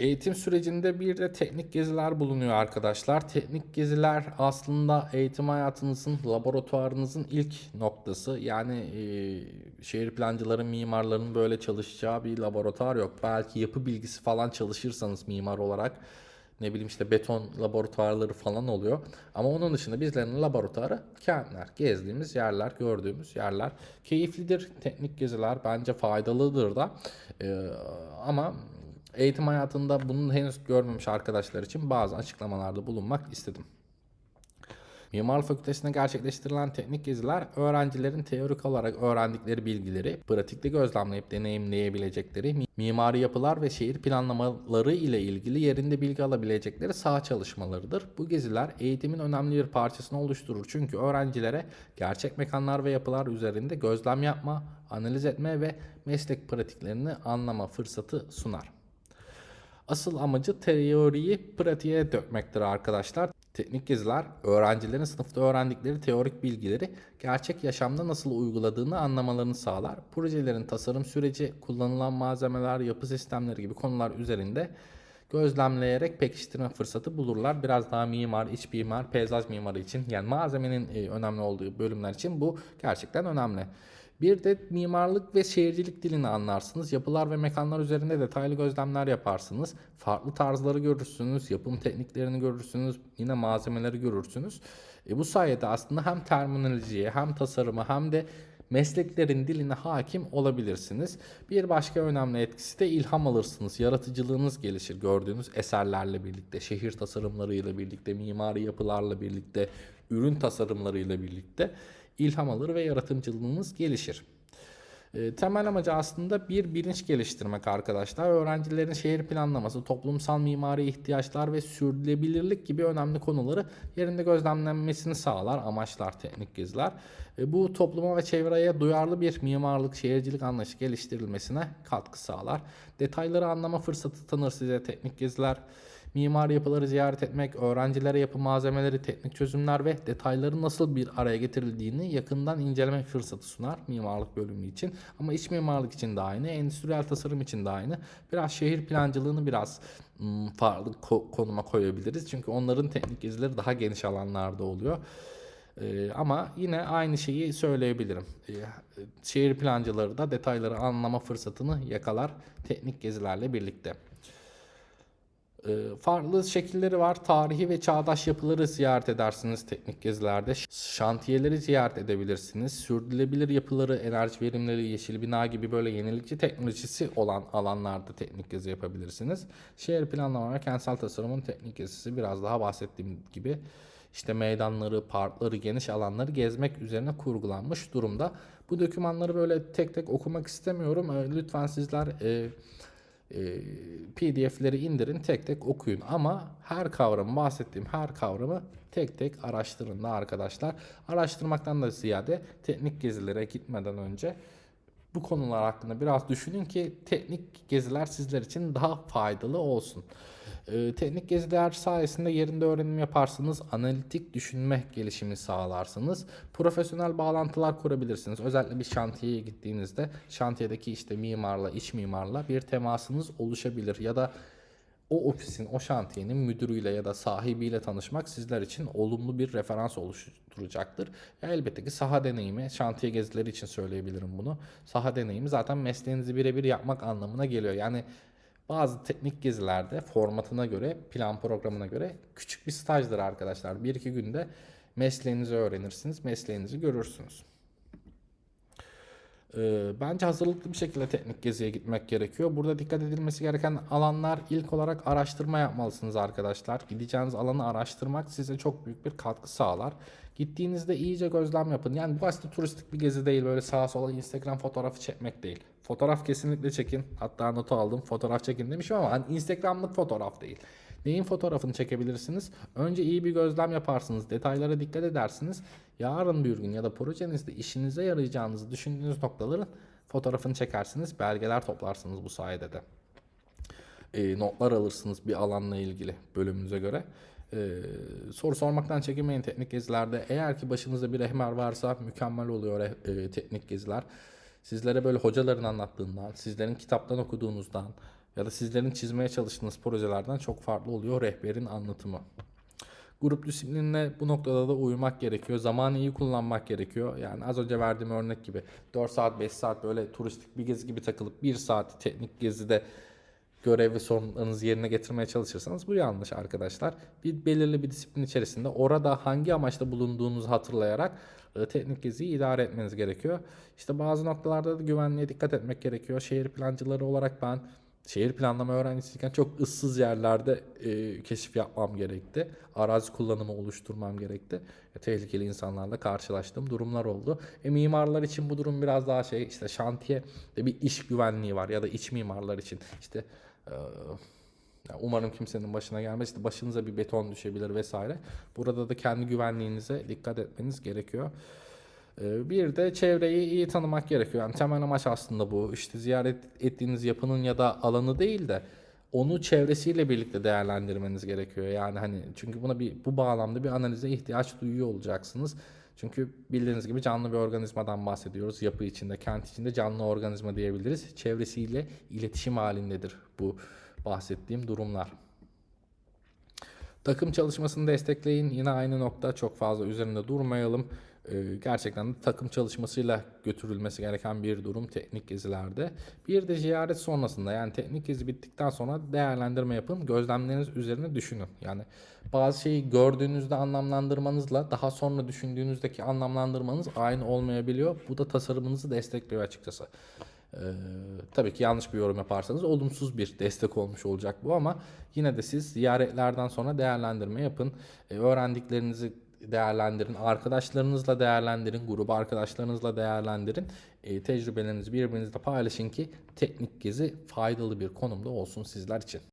Eğitim sürecinde bir de teknik geziler bulunuyor arkadaşlar. Teknik geziler aslında eğitim hayatınızın, laboratuvarınızın ilk noktası. Yani e, şehir plancıların, mimarların böyle çalışacağı bir laboratuvar yok. Belki yapı bilgisi falan çalışırsanız mimar olarak ne bileyim işte beton laboratuvarları falan oluyor. Ama onun dışında bizlerin laboratuvarı kentler, gezdiğimiz yerler, gördüğümüz yerler. Keyiflidir teknik geziler, bence faydalıdır da. Ee, ama eğitim hayatında bunu henüz görmemiş arkadaşlar için bazı açıklamalarda bulunmak istedim. Mimarlık Fakültesi'nde gerçekleştirilen teknik geziler öğrencilerin teorik olarak öğrendikleri bilgileri pratikte gözlemleyip deneyimleyebilecekleri mi- mimari yapılar ve şehir planlamaları ile ilgili yerinde bilgi alabilecekleri saha çalışmalarıdır. Bu geziler eğitimin önemli bir parçasını oluşturur çünkü öğrencilere gerçek mekanlar ve yapılar üzerinde gözlem yapma, analiz etme ve meslek pratiklerini anlama fırsatı sunar. Asıl amacı teoriyi pratiğe dökmektir arkadaşlar. Teknik geziler öğrencilerin sınıfta öğrendikleri teorik bilgileri gerçek yaşamda nasıl uyguladığını anlamalarını sağlar. Projelerin tasarım süreci, kullanılan malzemeler, yapı sistemleri gibi konular üzerinde gözlemleyerek pekiştirme fırsatı bulurlar. Biraz daha mimar, iç mimar, peyzaj mimarı için yani malzemenin e, önemli olduğu bölümler için bu gerçekten önemli. Bir de mimarlık ve şehircilik dilini anlarsınız. Yapılar ve mekanlar üzerinde detaylı gözlemler yaparsınız. Farklı tarzları görürsünüz, yapım tekniklerini görürsünüz, yine malzemeleri görürsünüz. E bu sayede aslında hem terminolojiye hem tasarıma hem de mesleklerin diline hakim olabilirsiniz. Bir başka önemli etkisi de ilham alırsınız. Yaratıcılığınız gelişir gördüğünüz eserlerle birlikte, şehir tasarımlarıyla birlikte, mimari yapılarla birlikte, ürün tasarımlarıyla birlikte ilham alır ve yaratımcılığınız gelişir. E, temel amacı aslında bir bilinç geliştirmek arkadaşlar. Öğrencilerin şehir planlaması, toplumsal mimari ihtiyaçlar ve sürdürülebilirlik gibi önemli konuları yerinde gözlemlenmesini sağlar amaçlar teknik geziler. E, bu topluma ve çevreye duyarlı bir mimarlık, şehircilik anlayışı geliştirilmesine katkı sağlar. Detayları anlama fırsatı tanır size teknik geziler. Mimari yapıları ziyaret etmek, öğrencilere yapı malzemeleri, teknik çözümler ve detayları nasıl bir araya getirildiğini yakından inceleme fırsatı sunar mimarlık bölümü için. Ama iç mimarlık için de aynı, endüstriyel tasarım için de aynı. Biraz şehir plancılığını biraz ım, farklı ko- konuma koyabiliriz. Çünkü onların teknik gezileri daha geniş alanlarda oluyor. Ee, ama yine aynı şeyi söyleyebilirim. Ee, şehir plancıları da detayları anlama fırsatını yakalar teknik gezilerle birlikte. Ee, Farklı şekilleri var. Tarihi ve çağdaş yapıları ziyaret edersiniz teknik gezilerde. Şantiyeleri ziyaret edebilirsiniz. Sürdürülebilir yapıları, enerji verimleri, yeşil bina gibi böyle yenilikçi teknolojisi olan alanlarda teknik gezi yapabilirsiniz. Şehir planlama ve kentsel tasarımın teknik gezisi biraz daha bahsettiğim gibi işte meydanları, parkları, geniş alanları gezmek üzerine kurgulanmış durumda. Bu dokümanları böyle tek tek okumak istemiyorum. Ee, Lütfen sizler e, PDF'leri indirin tek tek okuyun ama her kavramı bahsettiğim her kavramı tek tek araştırın da arkadaşlar. Araştırmaktan da ziyade teknik gezilere gitmeden önce bu konular hakkında biraz düşünün ki teknik geziler sizler için daha faydalı olsun. Ee, teknik geziler sayesinde yerinde öğrenim yaparsınız, analitik düşünme gelişimi sağlarsınız, profesyonel bağlantılar kurabilirsiniz. Özellikle bir şantiyeye gittiğinizde şantiyedeki işte mimarla, iç mimarla bir temasınız oluşabilir ya da o ofisin, o şantiyenin müdürüyle ya da sahibiyle tanışmak sizler için olumlu bir referans oluşturacaktır. Elbette ki saha deneyimi, şantiye gezileri için söyleyebilirim bunu. Saha deneyimi zaten mesleğinizi birebir yapmak anlamına geliyor. Yani bazı teknik gezilerde formatına göre, plan programına göre küçük bir stajdır arkadaşlar. Bir iki günde mesleğinizi öğrenirsiniz, mesleğinizi görürsünüz. Ee, bence hazırlıklı bir şekilde teknik geziye gitmek gerekiyor. Burada dikkat edilmesi gereken alanlar ilk olarak araştırma yapmalısınız arkadaşlar. Gideceğiniz alanı araştırmak size çok büyük bir katkı sağlar. Gittiğinizde iyice gözlem yapın. Yani bu aslında turistik bir gezi değil. Böyle sağa sola Instagram fotoğrafı çekmek değil. Fotoğraf kesinlikle çekin. Hatta notu aldım. Fotoğraf çekin demişim ama hani Instagram'lık fotoğraf değil. Neyin fotoğrafını çekebilirsiniz? Önce iyi bir gözlem yaparsınız. Detaylara dikkat edersiniz. Yarın bir gün ya da projenizde işinize yarayacağınızı düşündüğünüz noktaların fotoğrafını çekersiniz. Belgeler toplarsınız bu sayede de. E, notlar alırsınız bir alanla ilgili bölümünüze göre. E, soru sormaktan çekinmeyin teknik gezilerde. Eğer ki başınızda bir rehber varsa mükemmel oluyor e, teknik geziler. Sizlere böyle hocaların anlattığından, sizlerin kitaptan okuduğunuzdan ya da sizlerin çizmeye çalıştığınız projelerden çok farklı oluyor rehberin anlatımı. Grup disiplinine bu noktada da uymak gerekiyor. Zamanı iyi kullanmak gerekiyor. Yani az önce verdiğim örnek gibi 4 saat 5 saat böyle turistik bir gezi gibi takılıp 1 saat teknik gezide görev ve sorumluluklarınızı yerine getirmeye çalışırsanız bu yanlış arkadaşlar. Bir belirli bir disiplin içerisinde orada hangi amaçla bulunduğunuzu hatırlayarak e, teknik geziyi idare etmeniz gerekiyor. İşte bazı noktalarda da güvenliğe dikkat etmek gerekiyor. Şehir plancıları olarak ben şehir planlama öğrencisiyken çok ıssız yerlerde e, keşif yapmam gerekti. Arazi kullanımı oluşturmam gerekti. E, tehlikeli insanlarla karşılaştığım durumlar oldu. E, mimarlar için bu durum biraz daha şey işte şantiye de bir iş güvenliği var ya da iç mimarlar için işte e, umarım kimsenin başına gelmez. İşte başınıza bir beton düşebilir vesaire. Burada da kendi güvenliğinize dikkat etmeniz gerekiyor. Ee, Bir de çevreyi iyi tanımak gerekiyor. Yani temel amaç aslında bu. İşte ziyaret ettiğiniz yapının ya da alanı değil de onu çevresiyle birlikte değerlendirmeniz gerekiyor. Yani hani çünkü buna bir bu bağlamda bir analize ihtiyaç duyuyor olacaksınız. Çünkü bildiğiniz gibi canlı bir organizmadan bahsediyoruz. Yapı içinde, kent içinde canlı organizma diyebiliriz. Çevresiyle iletişim halindedir bu bahsettiğim durumlar. Takım çalışmasını destekleyin. Yine aynı nokta çok fazla üzerinde durmayalım. Ee, gerçekten de takım çalışmasıyla götürülmesi gereken bir durum teknik gezilerde. Bir de ziyaret sonrasında yani teknik gezi bittikten sonra değerlendirme yapın. Gözlemleriniz üzerine düşünün. Yani bazı şeyi gördüğünüzde anlamlandırmanızla daha sonra düşündüğünüzdeki anlamlandırmanız aynı olmayabiliyor. Bu da tasarımınızı destekliyor açıkçası. Ee, tabii ki yanlış bir yorum yaparsanız olumsuz bir destek olmuş olacak bu ama yine de siz ziyaretlerden sonra değerlendirme yapın. Ee, öğrendiklerinizi değerlendirin, arkadaşlarınızla değerlendirin, grup arkadaşlarınızla değerlendirin. Ee, tecrübelerinizi birbirinizle paylaşın ki teknik gezi faydalı bir konumda olsun sizler için.